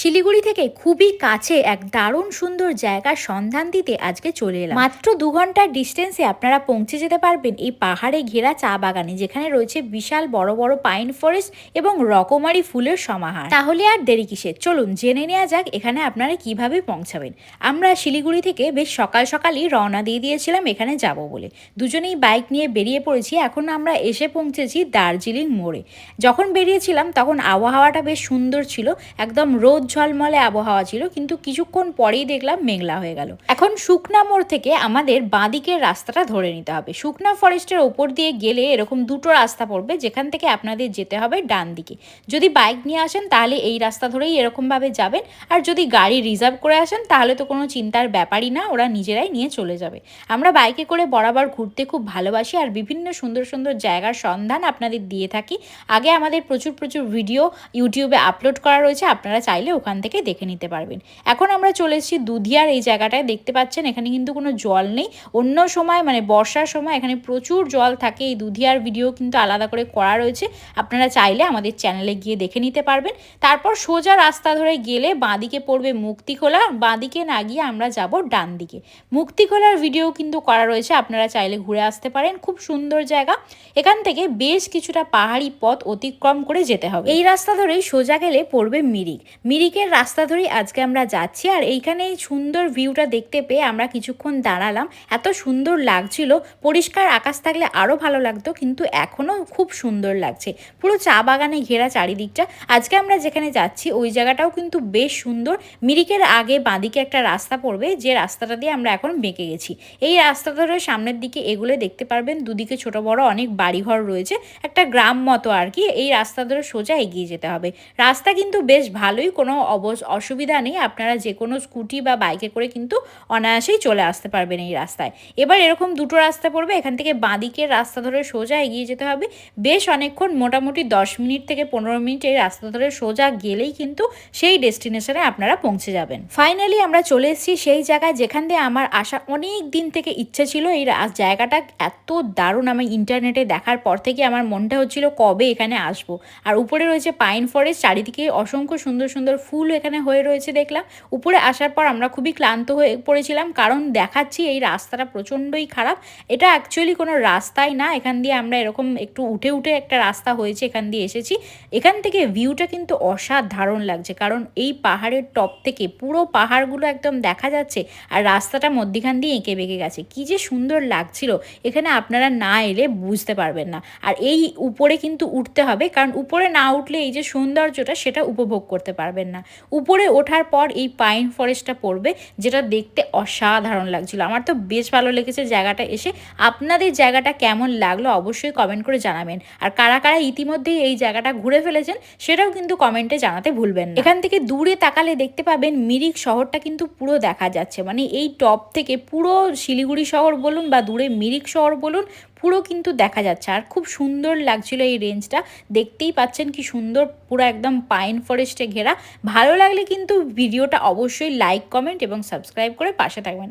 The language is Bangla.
শিলিগুড়ি থেকে খুবই কাছে এক দারুণ সুন্দর জায়গার সন্ধান দিতে আজকে চলে এলাম। মাত্র দু ঘণ্টার ডিস্টেন্সে আপনারা পৌঁছে যেতে পারবেন এই পাহাড়ে ঘেরা চা বাগানে, যেখানে রয়েছে বিশাল বড় বড় পাইন ফরেস্ট এবং রকমারি ফুলের সমাহার। তাহলে আর দেরি কিসের? চলুন, জেনে নেওয়া যাক এখানে আপনারা কীভাবে পৌঁছাবেন। আমরা শিলিগুড়ি থেকে বেশ সকাল সকালই রওনা দিয়ে দিয়েছিলাম এখানে যাব বলে। দুজনেই বাইক নিয়ে বেরিয়ে পড়েছি, এখন আমরা এসে পৌঁছেছি দার্জিলিং মোড়ে। যখন বেরিয়েছিলাম তখন আবহাওয়াটা বেশ সুন্দর ছিল, একদম রোদ ঝলমলে আবহাওয়া ছিল, কিন্তু কিছুক্ষণ পরেই দেখলাম মেঘলা হয়ে গেল। এখন শুকনা মোড় থেকে আমাদের বাঁদিকের রাস্তাটা ধরে নিতে হবে। শুকনা ফরেস্টের ওপর দিয়ে গেলে এরকম দুটো রাস্তা পড়বে, যেখান থেকে আপনাদের যেতে হবে ডান দিকে। যদি বাইক নিয়ে আসেন, তাহলে এই রাস্তা ধরেই এরকমভাবে যাবেন। আর যদি গাড়ি রিজার্ভ করে আসেন, তাহলে তো কোনো চিন্তার ব্যাপারই না, ওরা নিজেরাই নিয়ে চলে যাবে। আমরা বাইকে করে বরাবর ঘুরতে খুব ভালোবাসি, আর বিভিন্ন সুন্দর সুন্দর জায়গার সন্ধান আপনাদের দিয়ে থাকি। আগে আমাদের প্রচুর প্রচুর ভিডিও ইউটিউবে আপলোড করা রয়েছে, আপনারা চাইলে ওখান থেকে দেখে নিতে পারবেন। এখন আমরা চলে এসেছি দুধিয়ার, এই জায়গাটায় দেখতে পাচ্ছেন, এখানে কিন্তু কোনো জল নেই। অন্য সময় মানে বর্ষার সময় এখানে প্রচুর জল থাকে। এই দুধিয়ার ভিডিও কিন্তু আলাদা করে করা রয়েছে। আপনারা চাইলে আমাদের চ্যানেলে গিয়ে দেখে নিতে পারবেন। তারপর সোজা রাস্তা ধরে গেলে বাঁদিকে পড়বে মুক্তিখোলা। বাঁদিকে না গিয়ে আমরা যাব ডান দিকে। মুক্তিখোলার ভিডিও কিন্তু করা রয়েছে। আপনারা চাইলে ঘুরে আসতে পারেন। খুব সুন্দর জায়গা। এখান থেকে বেশ কিছুটা পাহাড়ি পথ অতিক্রম করে যেতে হবে। এই রাস্তা ধরেই সোজা গেলে পড়বে মিরিক। মিরিক মিরিকের রাস্তা ধরেই আজকে আমরা যাচ্ছি আর এইখানে এই সুন্দর ভিউটা দেখতে পেয়ে আমরা কিছুক্ষণ দাঁড়ালাম। এত সুন্দর লাগছিল, পরিষ্কার আকাশ থাকলে আরও ভালো লাগতো, কিন্তু এখনও খুব সুন্দর লাগছে। পুরো চা বাগানে ঘেরা চারিদিকটা। আজকে আমরা যেখানে যাচ্ছি, ওই জায়গাটাও কিন্তু বেশ সুন্দর। মিরিকের আগে বাঁদিকে একটা রাস্তা পড়বে, যে রাস্তাটা দিয়ে আমরা এখন বেঁকে গেছি। এই রাস্তা ধরে সামনের দিকে এগুলো দেখতে পারবেন। দুদিকে ছোট বড় অনেক বাড়িঘর রয়েছে। একটা গ্রাম মতো আর কি। এই রাস্তা ধরে সোজা এগিয়ে যেতে হবে। রাস্তা কিন্তু বেশ ভালোই, কোনো অবস অসুবিধা নেই, আপনারা যে কোনো স্কুটি বা বাইকে করে কিন্তু অনায়াসেই চলে আসতে পারবেন এই রাস্তায়। এবার এরকম দুটো রাস্তা পড়বে, এখান থেকে বাঁদিকের রাস্তা ধরে সোজা এগিয়ে যেতে হবে। বেশ অনেকক্ষণ, মোটামুটি দশ মিনিট থেকে পনেরো মিনিট এই রাস্তা ধরে সোজা গেলেই কিন্তু সেই ডেস্টিনেশনে আপনারা পৌঁছে যাবেন। ফাইনালি আমরা চলে এসেছি সেই জায়গায় যেখান দিয়ে আমার আসা অনেক দিন থেকে ইচ্ছে ছিল এই জায়গাটা এত দারুণ আমি ইন্টারনেটে দেখার পর থেকে আমার মনটা হচ্ছিল কবে এখানে আসব। আর উপরে রয়েছে পাইন ফরেস্ট, চারিদিকে অসংখ্য সুন্দর সুন্দর ফুল এখানে হয়ে রয়েছে দেখলাম। উপরে আসার পর আমরা খুবই ক্লান্ত হয়ে পড়েছিলাম, কারণ দেখাচ্ছি এই রাস্তাটা প্রচণ্ডই খারাপ। এটা অ্যাকচুয়ালি কোনো রাস্তাই না, এখান দিয়ে আমরা এরকম একটু উঠে উঠে একটা রাস্তা হয়েছে, এখান দিয়ে এসেছি। এখান থেকে ভিউটা কিন্তু অসাধারণ লাগছে, কারণ এই পাহাড়ের টপ থেকে পুরো পাহাড়গুলো একদম দেখা যাচ্ছে আর রাস্তাটা মধ্যিখান দিয়ে এঁকে বেঁকে গেছে। কি যে সুন্দর লাগছিল, এখানে আপনারা না এলে বুঝতে পারবেন না। আর এই উপরে কিন্তু উঠতে হবে, কারণ উপরে না উঠলে এই যে সৌন্দর্যটা, সেটা উপভোগ করতে পারবেন না। উপরে ওঠার পর এই পাইন ফরেস্টটা পড়বে, যেটা দেখতে অসাধারণ লাগছিল। আমার তো বেশ ভালো লেগেছে জায়গাটা এসে। আপনাদের জায়গাটা কেমন লাগল অবশ্যই কমেন্ট করে জানাবেন। আর কারা কারা ইতিমধ্যেই এই জায়গাটা ঘুরে ফেলেছেন, সেটাও কিন্তু কমেন্টে জানাতে ভুলবেন না। এখান থেকে দূরে তাকালে দেখতে পাবেন মিরিক শহরটা কিন্তু পুরো দেখা যাচ্ছে। মানে এই টপ থেকে পুরো শিলিগুড়ি শহর বলুন বা দূরে মিরিক শহর বলুন পুরো কিন্তু দেখা যাচ্ছে। আর খুব সুন্দর লাগছিল এই রেঞ্জটা। দেখতেই পাচ্ছেন কি সুন্দর, পুরো একদম পাইন ফরেস্টে ঘেরা। ভালো লাগলে কিন্তু ভিডিওটা অবশ্যই লাইক, কমেন্ট এবং সাবস্ক্রাইব করে পাশে থাকবেন।